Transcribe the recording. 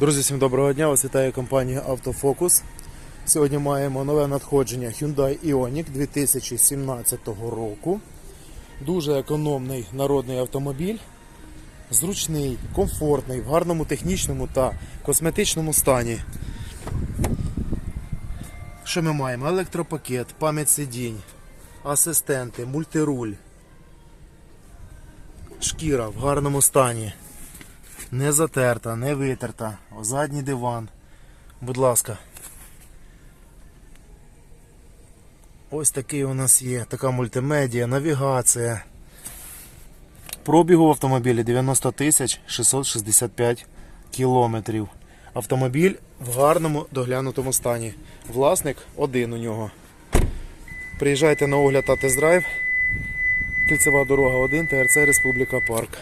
Друзі, всім доброго дня! Вас вітає компанія Автофокус. Сьогодні маємо нове надходження Hyundai Ioniq 2017 року. Дуже економний народний автомобіль. Зручний, комфортний, в гарному технічному та косметичному стані. Що ми маємо? Електропакет, пам'ять сидінь, асистенти, мультируль, шкіра в гарному стані. Не затерта, не витерта. О, задній диван. Будь ласка. Ось такий у нас є. Така мультимедіа, навігація. Пробігу в автомобілі 90 тисяч 665 кілометрів. Автомобіль в гарному доглянутому стані. Власник один у нього. Приїжджайте на огляд та тест-драйв. Кільцева дорога 1, ТРЦ Республіка Парк.